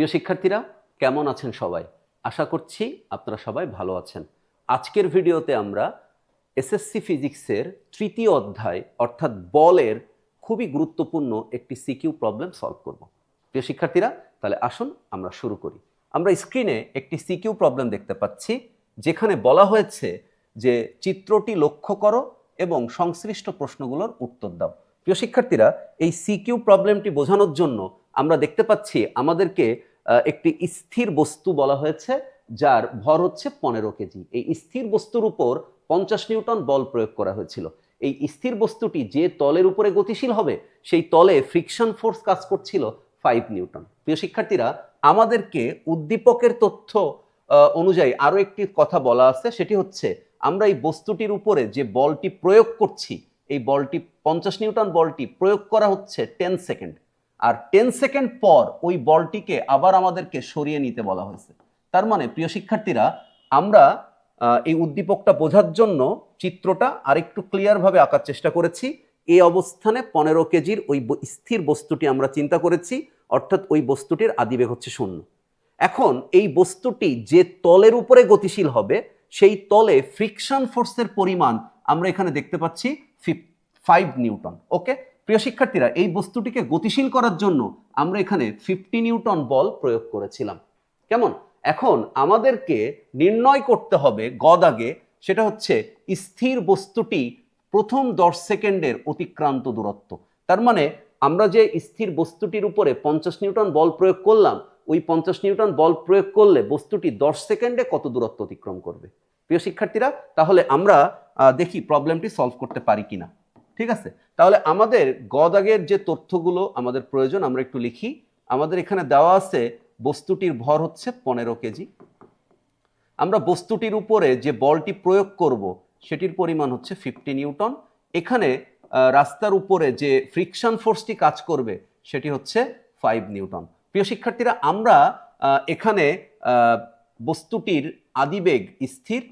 প্রিয় শিক্ষার্থীরা, কেমন আছেন সবাই? আশা করছি আপনারা সবাই ভালো আছেন। আজকের ভিডিওতে আমরা এসএসসি ফিজিক্সের তৃতীয় অধ্যায়, অর্থাৎ বলের খুবই গুরুত্বপূর্ণ একটি সিকিউ প্রবলেম সলভ করব। প্রিয় শিক্ষার্থীরা, তাহলে আসুন আমরা শুরু করি। আমরা স্ক্রিনে একটি সিকিউ প্রবলেম দেখতে পাচ্ছি, যেখানে বলা হয়েছে যে চিত্রটি লক্ষ্য করো এবং সংশ্লিষ্ট প্রশ্নগুলোর উত্তর দাও। প্রিয় শিক্ষার্থীরা, এই সিকিউ প্রবলেমটি বোঝানোর জন্য আমরা দেখতে পাচ্ছি আমাদেরকে একটি স্থির বস্তু বলা হয়েছে, যার ভর হচ্ছে পনেরো কেজি। এই স্থির বস্তুর উপর পঞ্চাশ নিউটন বল প্রয়োগ করা হয়েছিল। এই স্থির বস্তুটি যে তলের উপরে গতিশীল হবে, সেই তলে ফ্রিকশন ফোর্স কাজ করছিল ফাইভ নিউটন। প্রিয় শিক্ষার্থীরা, আমাদেরকে উদ্দীপকের তথ্য অনুযায়ী আরও একটি কথা বলা আছে, সেটি হচ্ছে, আমরা এই বস্তুটির উপরে যে বলটি প্রয়োগ করছি, এই বলটি, পঞ্চাশ নিউটন বলটি প্রয়োগ করা হচ্ছে টেন সেকেন্ড আর টেন সেকেন্ড পর ওই বলটিকে আবার আমাদেরকে সরিয়ে নিতে বলা হয়েছে। তার মানে প্রিয় শিক্ষার্থীরা, আমরা এই উদ্দীপকটা বোঝার জন্য চিত্রটা আরেকটু ক্লিয়ারভাবে আঁকার চেষ্টা করেছি। এই অবস্থানে পনেরো কেজির ওই স্থির বস্তুটি আমরা চিন্তা করেছি, অর্থাৎ ওই বস্তুটির আদিবেগ হচ্ছে শূন্য। এখন এই বস্তুটি যে তলের উপরে গতিশীল হবে, সেই তলে ফ্রিকশন ফোর্সের পরিমাণ আমরা এখানে দেখতে পাচ্ছি ফাইভ নিউটন ওকে প্রিয় শিক্ষার্থীরা, এই বস্তুটিকে গতিশীল করার জন্য আমরা এখানে ফিফটি নিউটন বল প্রয়োগ করেছিলাম। কেমন? এখন আমাদেরকে নির্ণয় করতে হবে গদাগে সেটা হচ্ছে স্থির বস্তুটি প্রথম দশ সেকেন্ডের অতিক্রান্ত দূরত্ব। তার মানে আমরা যে স্থির বস্তুটির উপরে পঞ্চাশ নিউটন বল প্রয়োগ করলাম, ওই পঞ্চাশ নিউটন বল প্রয়োগ করলে বস্তুটি দশ সেকেন্ডে কত দূরত্ব অতিক্রম করবে? প্রিয় শিক্ষার্থীরা, তাহলে আমরা দেখি প্রবলেমটি সলভ করতে পারি কিনা। ঠিক আছে? তাহলে আমাদের গদাগের যে তথ্যগুলো আমাদের প্রয়োজন, আমরা একটু লিখি। আমাদের এখানে দেওয়া আছে, বস্তুটির ভর হচ্ছে পনেরো কেজি। আমরা বস্তুটির উপরে যে বলটি প্রয়োগ করব, সেটির পরিমাণ হচ্ছে ফিফটি নিউটন। এখানে রাস্তার উপরে যে ফ্রিকশন ফোর্সটি কাজ করবে, সেটি হচ্ছে ফাইভ নিউটন। প্রিয় শিক্ষার্থীরা, আমরা এখানে বস্তুটির আদিবেগ স্থির,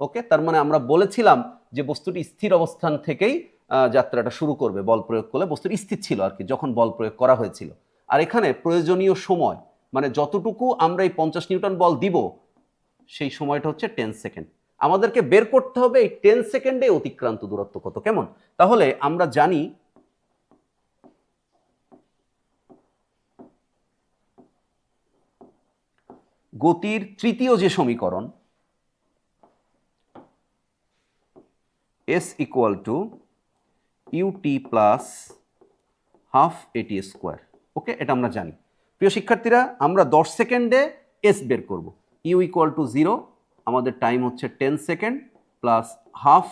ওকে? তার মানে আমরা বলেছিলাম যে বস্তুটি স্থির অবস্থান থেকেই যাত্রাটা শুরু করবে, বল প্রয়োগ করলে। বস্তুটি স্থির ছিল আর কি, যখন বল প্রয়োগ করা হয়েছিল। আর এখানে প্রয়োজনীয় সময় মানে যতটুকু আমরা এই পঞ্চাশ নিউটন বল দিব, সেই সময়টা হচ্ছে টেন সেকেন্ড। আমাদেরকে বের করতে হবে এই টেন সেকেন্ডে অতিক্রান্ত দূরত্ব কত, কেমন? তাহলে আমরা জানি গতির তৃতীয় যে সমীকরণ S equal to UT plus half a t square okay এটা আমরা জানি। প্রিয় শিক্ষার্থীরা, আমরা দশ সেকেন্ডে এস বের করব। ইউ ইকুয়াল টু জিরো আমাদের টাইম হচ্ছে ten second plus half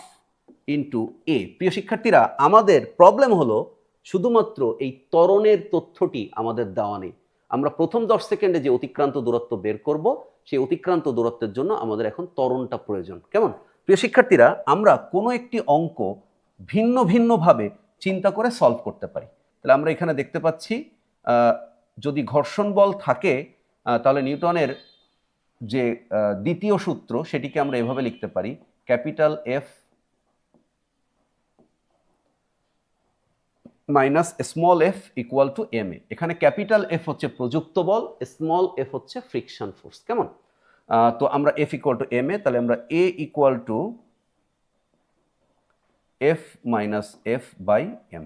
into A প্রিয় শিক্ষার্থীরা, আমাদের প্রবলেম হলো শুধুমাত্র এই ত্বরণের তথ্যটি আমাদের দেওয়া নেই। আমরা প্রথম দশ সেকেন্ডে যে অতিক্রান্ত দূরত্ব বের করব, সেই অতিক্রান্ত দূরত্বের জন্য আমাদের এখন তরণটা প্রয়োজন। কেমন? প্রিয় শিক্ষার্থীরা, আমরা কোনো একটি অঙ্ক ভিন্ন ভিন্নভাবে চিন্তা করে সলভ করতে পারি। তাহলে আমরা এখানে দেখতে পাচ্ছি যদি ঘর্ষণ বল থাকে তাহলে নিউটনের যে দ্বিতীয় সূত্র সেটিকে আমরা এভাবে লিখতে পারি, capital F minus small F equal to M A এখানে ক্যাপিটাল এফ হচ্ছে প্রযুক্ত বল স্মল এফ হচ্ছে ফ্রিকশন ফোর্স কেমন? তো আমরা F equal to M A তাহলে আমরা A equal to F minus F by M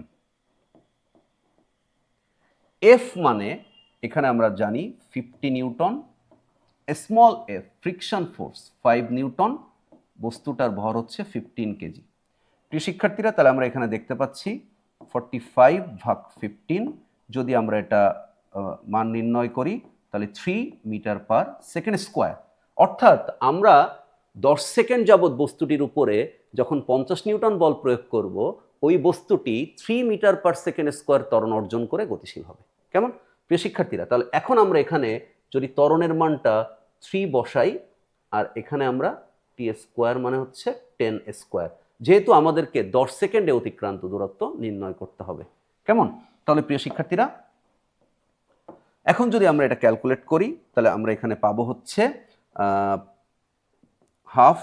F মানে এখানে আমরা জানি fifty newton small F friction force five newton, বস্তুটার ভর হচ্ছে ফিফটিন কেজি প্রিয় শিক্ষার্থীরা, তাহলে আমরা এখানে দেখতে পাচ্ছি ফর্টি ফাইভ ভাগ ফিফটিন যদি আমরা এটা মান নির্ণয় করি, তাহলে three metre per second square অর্থাৎ আমরা দশ সেকেন্ড যাবৎ বস্তুটির উপরে যখন পঞ্চাশ নিউটন বল প্রয়োগ করব, ওই বস্তুটি three metre per second square ত্বরণ অর্জন করে গতিশীল হবে। কেমন? প্রিয় শিক্ষার্থীরা, তাহলে এখন আমরা এখানে যদি ত্বরণের মানটা থ্রি বসাই, আর এখানে আমরা টি স্কোয়ার মানে হচ্ছে টেন স্কোয়ার যেহেতু আমাদেরকে দশ সেকেন্ডে অতিক্রান্ত দূরত্ব নির্ণয় করতে হবে। কেমন? তাহলে প্রিয় শিক্ষার্থীরা, এখন যদি আমরা এটা ক্যালকুলেট করি, তাহলে আমরা এখানে পাবো হচ্ছে half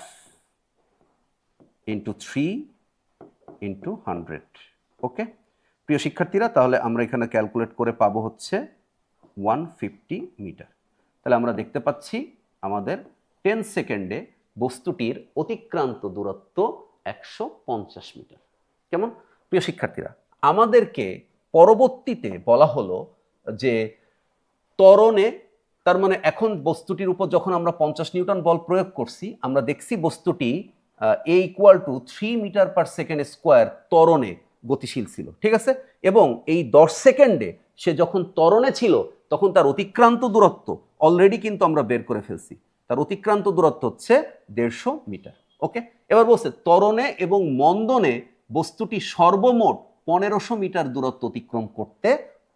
into three into hundred okay প্রিয় শিক্ষার্থীরা, তাহলে আমরা এখানে ক্যালকুলেট করে পাবো হচ্ছে ওয়ান ফিফটি মিটার তাহলে আমরা দেখতে পাচ্ছি আমাদের টেন সেকেন্ডে বস্তুটির অতিক্রান্ত দূরত্ব একশো পঞ্চাশ মিটার কেমন? প্রিয় শিক্ষার্থীরা, আমাদেরকে পরবর্তীতে বলা হলো যে ত্বরণে তার মানে এখন বস্তুটির উপর যখন আমরা পঞ্চাশ নিউটন বল প্রয়োগ করছি, আমরা দেখছি বস্তুটি A equal to three metre per second square তরণে গতিশীল ছিল, ঠিক আছে? এবং এই দশ সেকেন্ডে সে যখন ত্বরণে ছিল, তখন তার অতিক্রান্ত দূরত্ব অলরেডি কিন্তু আমরা বের করে ফেলছি। তার অতিক্রান্ত দূরত্ব হচ্ছে দেড়শো মিটার, ওকে? এবার বলছে তরণে এবং মন্দনে বস্তুটি সর্বমোট পনেরোশো মিটার দূরত্ব অতিক্রম করতে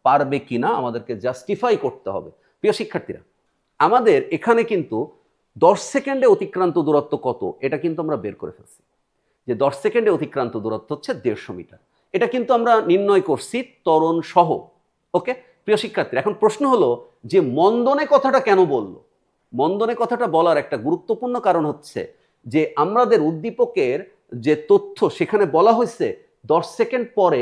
পারবে কিনা আমাদেরকে জাস্টিফাই করতে হবে। প্রিয় শিক্ষার্থীরা, আমাদের এখানে কিন্তু দশ সেকেন্ডে অতিক্রান্ত দূরত্ব কত? এটা কিন্তু আমরা বের করে ফেলছি। যে দশ সেকেন্ডে অতিক্রান্ত দূরত্ব হচ্ছে দেড়শো মিটার। এটা কিন্তু আমরা নির্ণয় করছি তরণ সহ, ওকে? প্রিয় শিক্ষার্থীরা, এখন প্রশ্ন হলো, যে মন্দনে কথাটা কেন বলল? মন্দনে কথাটা বলার একটা গুরুত্বপূর্ণ কারণ হচ্ছে যে আমাদের উদ্দীপকের যে তথ্য, সেখানে বলা হয়েছে দশ সেকেন্ড পরে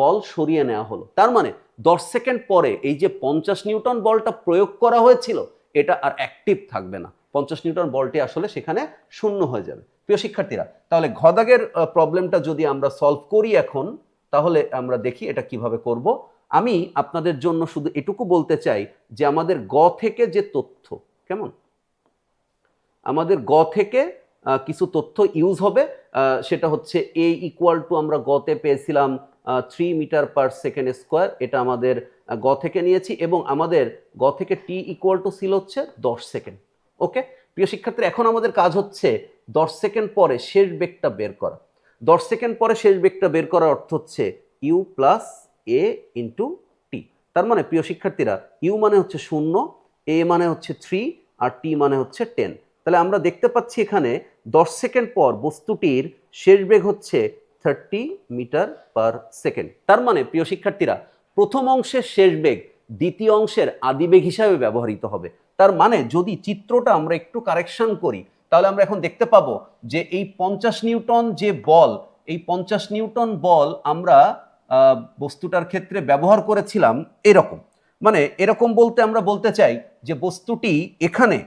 বল সরিয়ে নেওয়া হলো। তার মানে দশ সেকেন্ড পরে এই যে পঞ্চাশ নিউটন বলটা প্রয়োগ করা হয়েছিল, এটা আর অ্যাক্টিভ থাকবে না। পঞ্চাশ নিউটন বলটি আসলে সেখানে শূন্য হয়ে যাবে। প্রিয় শিক্ষার্থীরা, তাহলে ঘদাগের প্রবলেমটা যদি আমরা সলভ করি এখন, তাহলে আমরা দেখি এটা কীভাবে করব। আমি আপনাদের জন্য শুধু এটুকু বলতে চাই যে আমাদের গ থেকে যে তথ্য, কেমন? আমাদের গ থেকে কিছু তথ্য ইউজ হবে। সেটা হচ্ছে এ ইকুয়াল টু আমরা গতে পেয়েছিলাম three metre per second square এটা আমাদের গ থেকে নিয়েছি এবং আমাদের গ থেকে টি ইকুয়াল টু সিল হচ্ছে দশ সেকেন্ড ওকে প্রিয় শিক্ষার্থী এখন আমাদের কাজ হচ্ছে দশ সেকেন্ড পরে শেষ বেগটা বের করা। দশ সেকেন্ড পরে শেষ বেগটা বের করার অর্থ হচ্ছে U plus A into T তার মানে প্রিয় শিক্ষার্থীরা ইউ মানে হচ্ছে শূন্য এ মানে হচ্ছে থ্রি আর টি মানে হচ্ছে টেন তাহলে আমরা দেখতে পাচ্ছি এখানে দশ সেকেন্ড পর বস্তুটির শেষ বেগ হচ্ছে থার্টি মিটার পার সেকেন্ড তার মানে প্রিয় শিক্ষার্থীরা, প্রথম অংশের শেষ বেগ দ্বিতীয় অংশের আদিবেগ হিসাবে ব্যবহৃত হবে। তার মানে যদি চিত্রটা আমরা একটু কারেকশন করি, তাহলে আমরা এখন দেখতে পাবো যে এই পঞ্চাশ নিউটন যে বল, এই পঞ্চাশ নিউটন বল আমরা বস্তুটার ক্ষেত্রে ব্যবহার করেছিলাম এরকম। মানে এরকম বলতে আমরা বলতে চাই যে বস্তুটি এখানে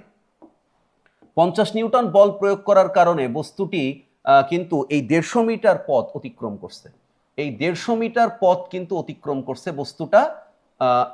পঞ্চাশ নিউটন বল প্রয়োগ করার কারণে বস্তুটি কিন্তু এই দেড়শো মিটার পথ অতিক্রম করছে। এই দেড়শো মিটার পথ কিন্তু অতিক্রম করছে বস্তুটা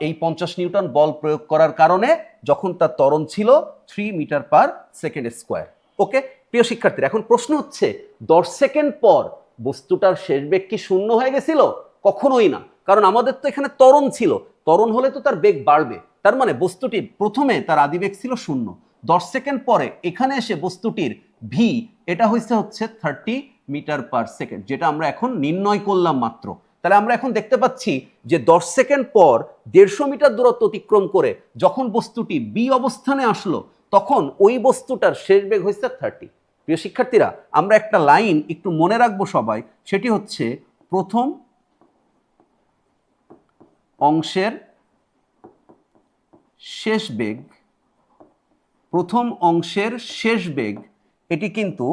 এই পঞ্চাশ নিউটন বল প্রয়োগ করার কারণে যখন তার ত্বরণ ছিল three metre per second square okay প্রিয় শিক্ষার্থীরা, এখন প্রশ্ন হচ্ছে, দশ সেকেন্ড পর বস্তুটার শেষ বেগ কি শূন্য হয়ে গেছিল? কখনোই না। কারণ আমাদের তো এখানে ত্বরণ ছিল। ত্বরণ হলে তো তার বেগ বাড়বে। তার মানে বস্তুটি প্রথমে তার আদিবেগ ছিল শূন্য। দশ সেকেন্ড পরে এখানে এসে বস্তুটির ভি এটা হয়েছে হচ্ছে থার্টি মিটার পার সেকেন্ড যেটা আমরা এখন নির্ণয় করলাম মাত্র। তাহলে আমরা এখন দেখতে পাচ্ছি যে দশ সেকেন্ড পর দেড়শো মিটার দূরত্ব অতিক্রম করে যখন বস্তুটি বি অবস্থানে আসলো, তখন ওই বস্তুটার শেষ বেগ হয়েছে থার্টি প্রিয় শিক্ষার্থীরা, আমরা একটা লাইন একটু মনে রাখব সবাই, সেটি হচ্ছে প্রথম অংশের শেষ বেগ প্রথম অংশের শেষ বেগ, এটি কিন্তু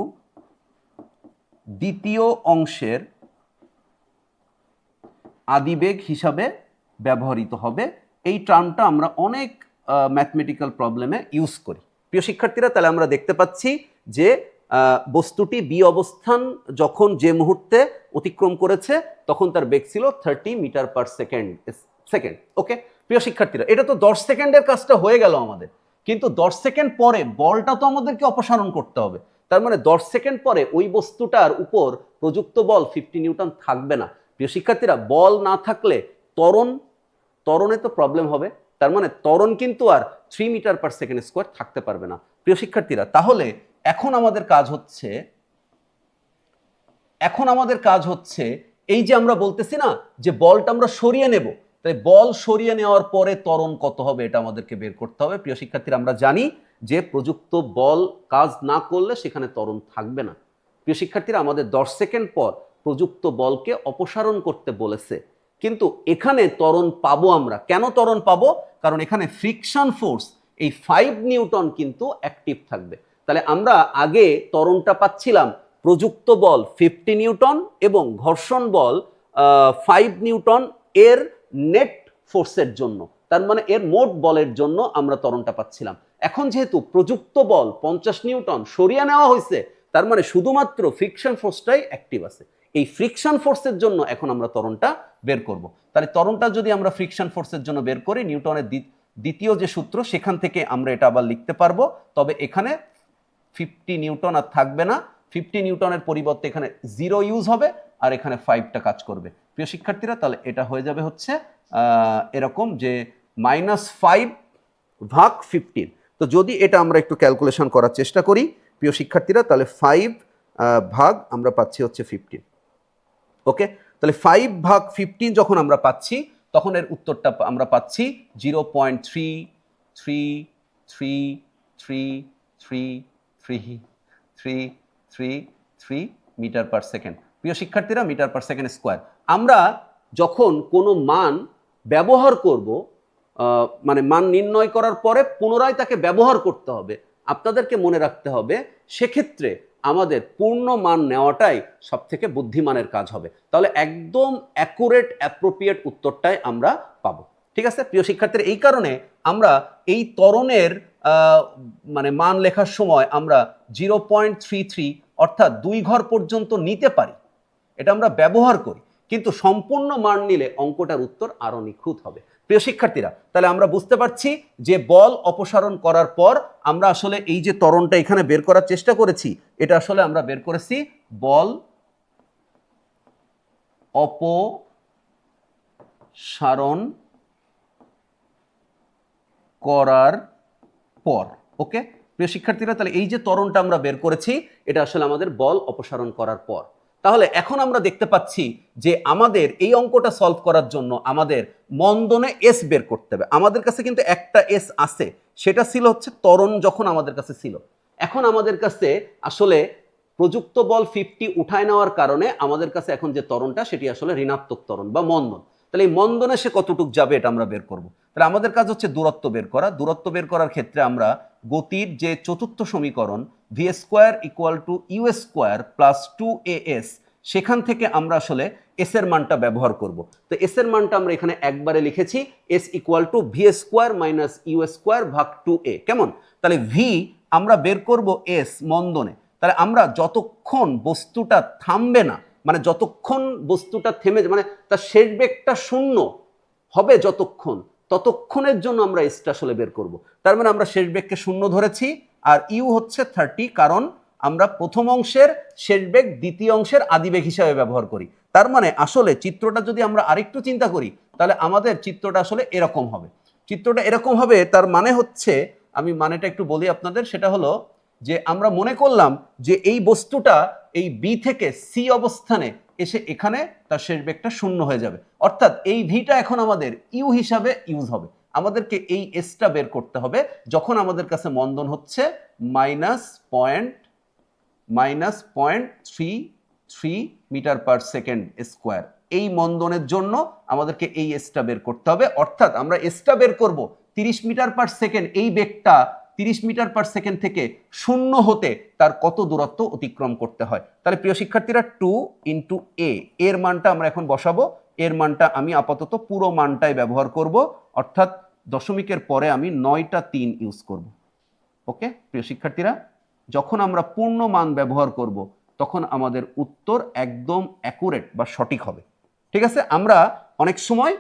দ্বিতীয় অংশের আদিবেগ হিসাবে ব্যবহৃত হবে। এই টার্মটা আমরা অনেক ম্যাথমেটিক্যাল প্রবলেমে ইউজ করি। প্রিয় শিক্ষার্থীরা, তাহলে আমরা দেখতে পাচ্ছি যে বস্তুটি বি অবস্থান যখন যে মুহূর্তে অতিক্রম করেছে, তখন তার বেগ ছিল thirty metre per second second okay প্রিয় শিক্ষার্থীরা, এটা তো দশ সেকেন্ডের কাজটা হয়ে গেল আমাদের। কিন্তু দশ সেকেন্ড পরে বলটা তো আমাদেরকে অপসারণ করতে হবে। তার মানে দশ সেকেন্ড পরে ওই বস্তুটার উপর প্রযুক্ত বল ফিফটি নিউটন থাকবে না। প্রিয় শিক্ষার্থীরা, বল না থাকলে তরণ তরণে তো প্রবলেম হবে। তার মানে ত্বরণ কিন্তু আর three metre per second square থাকতে পারবে না। প্রিয় শিক্ষার্থীরা, তাহলে এখন আমাদের কাজ হচ্ছে, এখন আমাদের কাজ হচ্ছে এই যে আমরা বলতেছি না যে বলটা আমরা সরিয়ে নেব। তাই বল সরিয়ে নেওয়ার পরে ত্বরণ কত হবে এটা আমাদেরকে বের করতে হবে। প্রিয় শিক্ষার্থীরা, আমরা জানি যে প্রযুক্ত বল কাজ না করলে সেখানে ত্বরণ থাকবে না। প্রিয় শিক্ষার্থীরা, আমাদের দশ সেকেন্ড পর প্রযুক্ত বলকে অপসারণ করতে বলেছে। কিন্তু এখানে ত্বরণ পাবো আমরা। কেন ত্বরণ পাবো? কারণ এখানে ফ্রিকশন ফোর্স এই ফাইভ নিউটন কিন্তু অ্যাক্টিভ থাকবে। তাহলে আমরা আগে ত্বরণটা পাচ্ছিলাম প্রযুক্ত বল ফিফটি নিউটন এবং ঘর্ষণ বল ফাইভ নিউটন এর নেট ফোর্সের জন্য। তার মানে এর মোট বলের জন্য আমরা তরণটা পাচ্ছিলাম। এখন যেহেতু প্রযুক্ত বল পঞ্চাশ নিউটন সরিয়ে নেওয়া হয়েছে, তার মানে শুধুমাত্র ফ্রিকশন ফোর্সটাই অ্যাক্টিভ আছে। এই ফ্রিকশন ফোর্সের জন্য এখন আমরা তরণটা বের করব। তাহলে তরণটা যদি আমরা ফ্রিকশন ফোর্সের জন্য বের করি, নিউটনের দ্বিতীয় যে সূত্র, সেখান থেকে আমরা এটা আবার লিখতে পারব। তবে এখানে ফিফটি নিউটন আর থাকবে না। ফিফটি নিউটনের পরিবর্তে এখানে জিরো ইউজ হবে, আর এখানে ফাইভটা কাজ করবে। প্রিয় শিক্ষার্থীরা, তাহলে এটা হয়ে যাবে হচ্ছে এরকম যে মাইনাস ফাইভ ভাগ ফিফটিন তো যদি এটা আমরা একটু ক্যালকুলেশন করার চেষ্টা করি, প্রিয় শিক্ষার্থীরা, তাহলে ফাইভ ভাগ আমরা পাচ্ছি হচ্ছে ফিফটিন ওকে তাহলে ফাইভ ভাগ ফিফটিন যখন আমরা পাচ্ছি, তখন এর উত্তরটা আমরা পাচ্ছি zero point three three three three three three three three three metre per second প্রিয় শিক্ষার্থীরা মিটার পার সেকেন্ড স্কোয়ার আমরা যখন কোনো মান ব্যবহার করব মানে মান নির্ণয় করার পরে পুনরায় তাকে ব্যবহার করতে হবে আপনাদেরকে মনে রাখতে হবে সেক্ষেত্রে আমাদের পূর্ণ মান নেওয়াটাই সব থেকে বুদ্ধিমানের কাজ হবে। তাহলে একদম অ্যাকুরেট অ্যাপ্রোপ্রিয়েট উত্তরটাই আমরা পাবো। ঠিক আছে? প্রিয় শিক্ষার্থীরা এই কারণে আমরা এই ত্বরণের আহ, মানে মান লেখার সময় আমরা জিরো পয়েন্ট থ্রি থ্রি অর্থাৎ দুই ঘর পর্যন্ত নিতে পারি। এটা আমরা ব্যবহার করি। কিন্তু সম্পূর্ণ মান নিলে অঙ্কটার উত্তর আরও নিখুঁত হবে। প্রিয় শিক্ষার্থীরা, তাহলে আমরা বুঝতে পারছি যে বল অপসারণ করার পর আমরা আসলে এই যে তরণটা এখানে বের করার চেষ্টা করেছি, এটা আসলে আমরা বের করেছি বল অপসারণ করার পর। ওকে? প্রিয় শিক্ষার্থীরা, তাহলে এই যে তরণটা আমরা বের করেছি, এটা আসলে আমাদের বল অপসারণ করার পর। তাহলে এখন আমরা দেখতে পাচ্ছি যে আমাদের এই অঙ্কটা সলভ করার জন্য আমাদের মন্দনে এস বের করতে হবে। আমাদের কাছে কিন্তু একটা এস আছে, সেটা ছিল হচ্ছে তরণ যখন আমাদের কাছে ছিল। এখন আমাদের কাছে আসলে প্রযুক্ত বল ফিফটি উঠায় নেওয়ার কারণে আমাদের কাছে এখন যে তরণটা সেটি আসলে ঋণাত্মক তরণ বা মন্দন। তাহলে এই মন্দনে সে কতটুক যাবে, এটা আমরা বের করব। তাহলে আমাদের কাজ হচ্ছে দূরত্ব বের করা। দূরত্ব বের করার ক্ষেত্রে আমরা গতির যে চতুর্থ সমীকরণ V square equal to U square plus two A S সেখান থেকে আমরা আসলে এস এর মানটা ব্যবহার করব। তো এস এর মানটা আমরা এখানে একবারে লিখেছি S equal to V square minus U square ভাগ টু এ কেমন? তাহলে ভি আমরা বের করব এস মন্দনে। তাহলে আমরা যতক্ষণ বস্তুটা থামবে না মানে যতক্ষণ বস্তুটা থেমে মানে তার শেষ বেগটা শূন্য হবে যতক্ষণ ততক্ষণের জন্য আমরা এসটা আসলে বের করব। তার মানে আমরা শেষ বেগকে শূন্য ধরেছি, আর ইউ হচ্ছে থার্টি কারণ আমরা প্রথম অংশের শেষ বেগ দ্বিতীয় অংশের আদিবেগ হিসাবে ব্যবহার করি। তার মানে আসলে চিত্রটা যদি আমরা আরেকটু চিন্তা করি, তাহলে আমাদের চিত্রটা আসলে এরকম হবে। চিত্রটা এরকম হবে, তার মানে হচ্ছে, আমি মানেটা একটু বলি আপনাদের, সেটা হলো যে আমরা মনে করলাম যে এই বস্তুটা এই বি থেকে সি অবস্থানে এসে এখানে তার শেষ বেগটা শূন্য হয়ে যাবে। অর্থাৎ এই ভিটা এখন আমাদের ইউ হিসাবে ইউজ হবে। আমাদেরকে এই এসটা বের করতে হবে। যখন আমাদের কাছে মন্দন হচ্ছে minus point minus point three three metre per second square এই মন্দনের জন্য আমাদেরকে এই এসটা বের করতে হবে। অর্থাৎ আমরা এসটা বের করব। তিরিশ মিটার পার সেকেন্ড এই বেগটা তিরিশ মিটার পার সেকেন্ড থেকে শূন্য হতে তার কত দূরত্ব অতিক্রম করতে হয়। তাহলে প্রিয় শিক্ষার্থীরা টু ইন্টু এ এর মানটা আমরা এখন বসাবো। এর মানটা আমি আপাতত পুরো মানটাই ব্যবহার করব। অর্থাৎ দশমিকের পরে আমি নয়টা তিন ইউজ করব। ওকে প্রিয় শিক্ষার্থীরা, যখন আমরা পূর্ণ মান ব্যবহার করব, তখন আমাদের উত্তর একদম অ্যাকুরেট বা সঠিক হবে। ঠিক আছে? আমরা অনেক সময়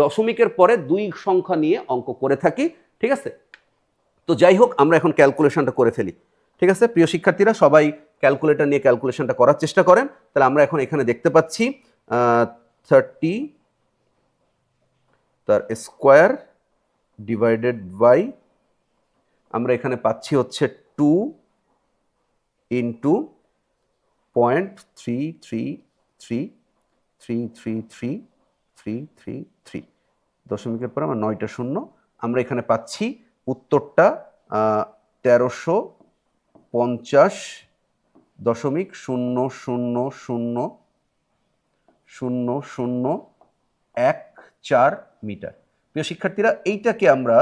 দশমিকের পরে দুই সংখ্যা নিয়ে অঙ্ক করে থাকি। ঠিক আছে? তো যাই হোক, আমরা এখন ক্যালকুলেশনটা করে ফেলি। ঠিক আছে? প্রিয় শিক্ষার্থীরা, সবাই ক্যালকুলেটর নিয়ে ক্যালকুলেশনটা করার চেষ্টা করেন। তাহলে আমরা এখন এখানে দেখতে পাচ্ছি থার্টি তার স্কোয়ার ডিভাইডেড বাই আমরা এখানে পাচ্ছি হচ্ছে two into point three three three three three three three three three দশমিকের পর আমার নয়টা শূন্য। আমরা এখানে পাচ্ছি উত্তরটা তেরোশো পঞ্চাশ দশমিক শূন্য শূন্য শূন্য শূন্য শূন্য এক চার মিটার। প্রিয় শিক্ষার্থীরা, এইটাকে আমরা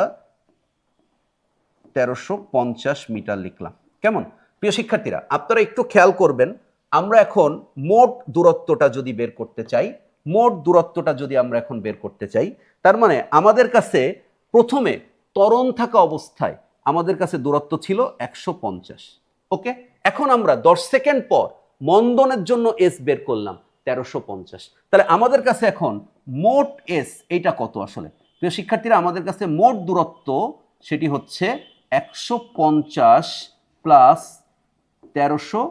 তেরোশো পঞ্চাশ মিটার লিখলাম। কেমন? প্রিয় শিক্ষার্থীরা, আপনারা একটু খেয়াল করবেন, আমরা এখন মোট দূরত্বটা যদি বের করতে চাই, মোট দূরত্বটা যদি আমরা এখন বের করতে চাই, তার মানে আমাদের কাছে প্রথমে ত্বরণ থাকা অবস্থায় আমাদের কাছে দূরত্ব ছিল একশো পঞ্চাশ। ওকে? এখন আমরা দশ সেকেন্ড পর মন্দনের জন্য এস বের করলাম তেরোশো পঞ্চাশ। তাহলে আমাদের কাছে এখন মোট এস এইটা কত আসলে? প্রিয় শিক্ষার্থীরা, আমাদের কাছে মোট দূরত্ব সেটি হচ্ছে একশো পঞ্চাশ প্লাস তেরোশো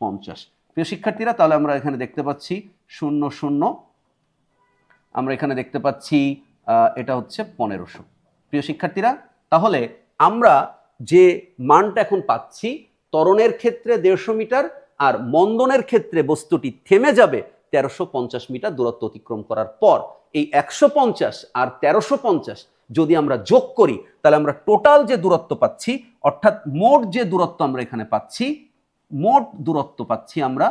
পঞ্চাশ। প্রিয় শিক্ষার্থীরা, তাহলে আমরা এখানে দেখতে পাচ্ছি শূন্য শূন্য। আমরা এখানে দেখতে পাচ্ছি এটা হচ্ছে পনেরোশো। প্রিয় শিক্ষার্থীরা, তাহলে আমরা যে মানটা এখন পাচ্ছি, ত্বরণের ক্ষেত্রে দেড়শো মিটার আর মন্দনের ক্ষেত্রে বস্তুটি থেমে যাবে তেরোশো পঞ্চাশ মিটার দূরত্ব অতিক্রম করার পর। এই একশো পঞ্চাশ আর তেরোশো পঞ্চাশ যদি আমরা যোগ করি, তাহলে আমরা টোটাল যে দূরত্ব পাচ্ছি, অর্থাৎ মোট যে দূরত্ব আমরা এখানে পাচ্ছি, মোট দূরত্ব পাচ্ছি আমরা,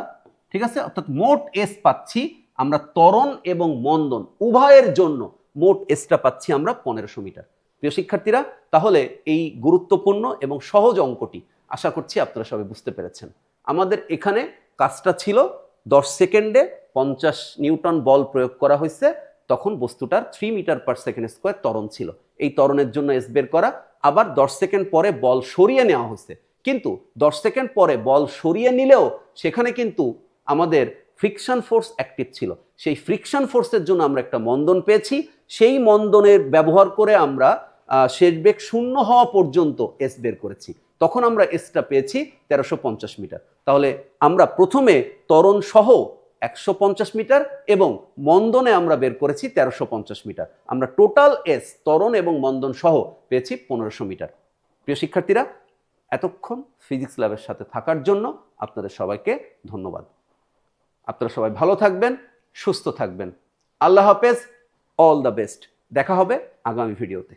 ঠিক আছে? অর্থাৎ মোট এস পাচ্ছি আমরা তরণ এবং মন্দন উভয়ের জন্য মোট এসটা পাচ্ছি আমরা পনেরোশো মিটার। প্রিয় শিক্ষার্থীরা, তাহলে এই গুরুত্বপূর্ণ এবং সহজ অঙ্কটি আশা করছি আপনারা সবাই বুঝতে পেরেছেন। আমাদের এখানে কাজটা ছিল দশ সেকেন্ডে পঞ্চাশ নিউটন বল প্রয়োগ করা হয়েছে, তখন বস্তুটার three metre per second square ত্বরণ ছিল। এই ত্বরণের জন্য এস বের করা, আবার দশ সেকেন্ড পরে বল সরিয়ে নেওয়া হয়েছে। কিন্তু দশ সেকেন্ড পরে বল সরিয়ে নিলেও সেখানে কিন্তু আমাদের ফ্রিকশন ফোর্স অ্যাক্টিভ ছিল। সেই ফ্রিকশন ফোর্সের জন্য আমরা একটা মন্দন পেয়েছি। সেই মন্দনের ব্যবহার করে আমরা শেষ বেগ শূন্য হওয়া পর্যন্ত এস বের করেছি। তখন আমরা এসটা পেয়েছি তেরোশো পঞ্চাশ মিটার। তাহলে আমরা প্রথমে ত্বরণ সহ একশো পঞ্চাশ মিটার এবং মন্দনে আমরা বের করেছি তেরোশো পঞ্চাশ মিটার। আমরা টোটাল এস তরণ এবং মন্দন সহ পেয়েছি পনেরোশো মিটার। প্রিয় শিক্ষার্থীরা, এতক্ষণ ফিজিক্স ল্যাবের সাথে থাকার জন্য আপনাদের সবাইকে ধন্যবাদ। আপনারা সবাই ভালো থাকবেন, সুস্থ থাকবেন। আল্লাহ হাফেজ অল দ্য বেস্ট দেখা হবে আগামী ভিডিওতে